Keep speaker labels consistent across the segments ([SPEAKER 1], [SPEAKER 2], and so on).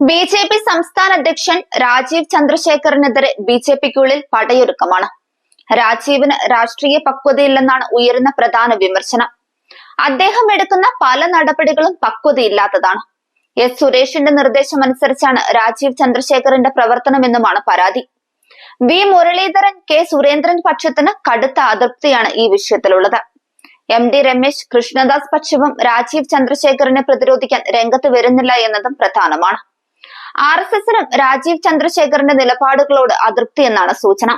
[SPEAKER 1] B J P സംസ്ഥാന അധ്യക്ഷൻ രാജീവ് ചന്ദ്രശേഖറിനെതിരെ ബി ജെ പിക്കുള്ളിൽ പടയൊരുക്കമാണ്. രാജീവിന് രാഷ്ട്രീയ പക്വതയില്ലെന്നാണ് ഉയരുന്ന പ്രധാന വിമർശനം. അദ്ദേഹം എടുക്കുന്ന പല നടപടികളും പക്വതയില്ലാത്തതാണ്. എസ് സുരേഷിന്റെ നിർദ്ദേശം അനുസരിച്ചാണ് രാജീവ് ചന്ദ്രശേഖറിന്റെ പ്രവർത്തനമെന്നുമാണ് പരാതി. വി മുരളീധരൻ കെ സുരേന്ദ്രൻ പക്ഷത്തിന് കടുത്ത അതൃപ്തിയാണ് ഈ വിഷയത്തിലുള്ളത്. എം ഡി രമേശ് കൃഷ്ണദാസ് പക്ഷവും രാജീവ് ചന്ദ്രശേഖറിനെ പ്രതിരോധിക്കാൻ രംഗത്ത് വരുന്നില്ല എന്നതും പ്രധാനമാണ്. ആർ എസ് എസിനും രാജീവ് ചന്ദ്രശേഖറിന്റെ നിലപാടുകളോട് അതൃപ്തി എന്നാണ് സൂചന.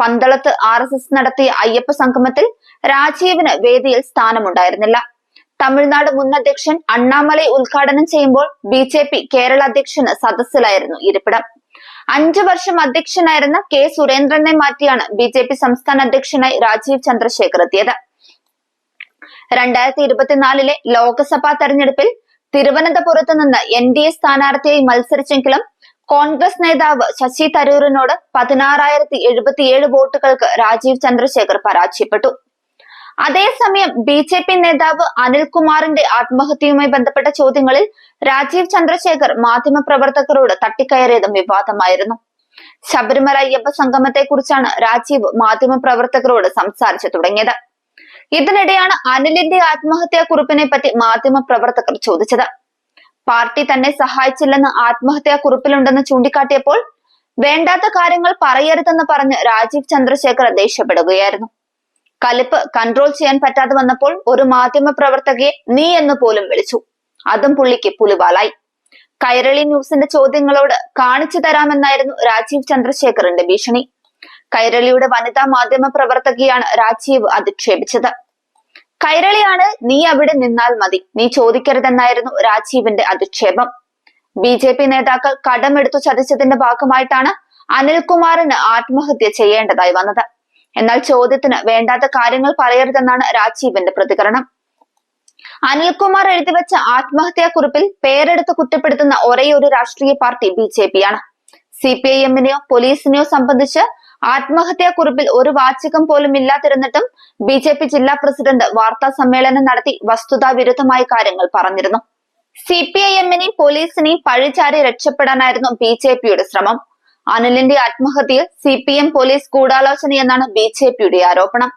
[SPEAKER 1] പന്തളത്ത് ആർ എസ് എസ് നടത്തിയ അയ്യപ്പ സംഗമത്തിൽ രാജീവിന് വേദിയിൽ സ്ഥാനമുണ്ടായിരുന്നില്ല. തമിഴ്നാട് മുൻ അധ്യക്ഷൻ അണ്ണാമലൈ ഉദ്ഘാടനം ചെയ്യുമ്പോൾ ബി ജെ പി കേരള അധ്യക്ഷന് സദസ്സിലായിരുന്നു ഇരിപ്പിടം. അഞ്ചു വർഷം അധ്യക്ഷനായിരുന്ന കെ സുരേന്ദ്രനെ മാറ്റിയാണ് ബി ജെ പി സംസ്ഥാന അധ്യക്ഷനായി രാജീവ് ചന്ദ്രശേഖർ എത്തിയത്. രണ്ടായിരത്തി ഇരുപത്തിനാലിലെ ലോക്സഭാ തെരഞ്ഞെടുപ്പിൽ തിരുവനന്തപുരത്ത് നിന്ന് എൻ ഡി എ സ്ഥാനാർത്ഥിയായി മത്സരിച്ചെങ്കിലും കോൺഗ്രസ് നേതാവ് ശശി തരൂരിനോട് പതിനാറായിരത്തി എഴുപത്തിയേഴ് വോട്ടുകൾക്ക് രാജീവ് ചന്ദ്രശേഖർ പരാജയപ്പെട്ടു. അതേസമയം ബി ജെ പി നേതാവ് അനിൽകുമാറിന്റെ ആത്മഹത്യയുമായി ബന്ധപ്പെട്ട ചോദ്യങ്ങളിൽ രാജീവ് ചന്ദ്രശേഖർ മാധ്യമപ്രവർത്തകരോട് തട്ടിക്കയറിയതും വിവാദമായിരുന്നു. ശബരിമല അയ്യപ്പ സംഗമത്തെ കുറിച്ചാണ് രാജീവ് മാധ്യമപ്രവർത്തകരോട് സംസാരിച്ചു തുടങ്ങിയത്. ഇതിനിടെയാണ് അനിലിന്റെ ആത്മഹത്യാ കുറിപ്പിനെ പറ്റി മാധ്യമപ്രവർത്തകർ ചോദിച്ചത്. പാർട്ടി തന്നെ സഹായിച്ചില്ലെന്ന് ആത്മഹത്യാ കുറിപ്പിലുണ്ടെന്ന് ചൂണ്ടിക്കാട്ടിയപ്പോൾ വേണ്ടാത്ത കാര്യങ്ങൾ പറയരുതെന്ന് പറഞ്ഞ് രാജീവ് ചന്ദ്രശേഖർ ദേഷ്യപ്പെടുകയായിരുന്നു. കലിപ്പ് കൺട്രോൾ ചെയ്യാൻ പറ്റാതെ വന്നപ്പോൾ ഒരു മാധ്യമ പ്രവർത്തകയെ നീ എന്ന് പോലും വിളിച്ചു. അതും പുള്ളിക്ക് പുലിവാലായി. കൈരളി ന്യൂസിന്റെ ചോദ്യങ്ങളോട് കാണിച്ചു തരാമെന്നായിരുന്നു രാജീവ് ചന്ദ്രശേഖറിന്റെ ഭീഷണി. കൈരളിയുടെ വനിതാ മാധ്യമ പ്രവർത്തകയാണ് രാജീവ് അധിക്ഷേപിച്ചത്. കൈരളിയാണ് നീ അവിടെ നിന്നാൽ മതി നീ ചോദിക്കരുതെന്നായിരുന്നു രാജീവിന്റെ അധിക്ഷേപം. ബി ജെ പി നേതാക്കൾ കടമെടുത്തു ചതിച്ചതിന്റെ ഭാഗമായിട്ടാണ് അനിൽകുമാറിന് ആത്മഹത്യ ചെയ്യേണ്ടതായി വന്നത്. എന്നാൽ ചോദ്യത്തിന് വേണ്ടാത്ത കാര്യങ്ങൾ പറയരുതെന്നാണ് രാജീവിന്റെ പ്രതികരണം. അനിൽകുമാർ എഴുതിവെച്ച ആത്മഹത്യാ കുറിപ്പിൽ പേരെടുത്ത് കുറ്റപ്പെടുത്തുന്ന ഒരേയൊരു രാഷ്ട്രീയ പാർട്ടി ബി ജെ പി ആണ്. സി പി ഐ എമ്മിനെയോ പോലീസിനെയോ സംബന്ധിച്ച് ആത്മഹത്യാ കുറിപ്പിൽ ഒരു വാചകം പോലും ഇല്ലാതിരുന്നിട്ടും ബി ജെ പി ജില്ലാ പ്രസിഡന്റ് വാർത്താ സമ്മേളനം നടത്തി വസ്തുതാ വിരുദ്ധമായ കാര്യങ്ങൾ പറഞ്ഞിരുന്നു. സി പി ഐ എമ്മിനെയും പോലീസിനെയും പഴിചാരി രക്ഷപ്പെടാനായിരുന്നു ബി ജെ പിയുടെ ശ്രമം. അനിലിന്റെ ആത്മഹത്യയിൽ സി പി എം പോലീസ് ഗൂഢാലോചനയെന്നാണ് ബി ജെ പിയുടെ ആരോപണം.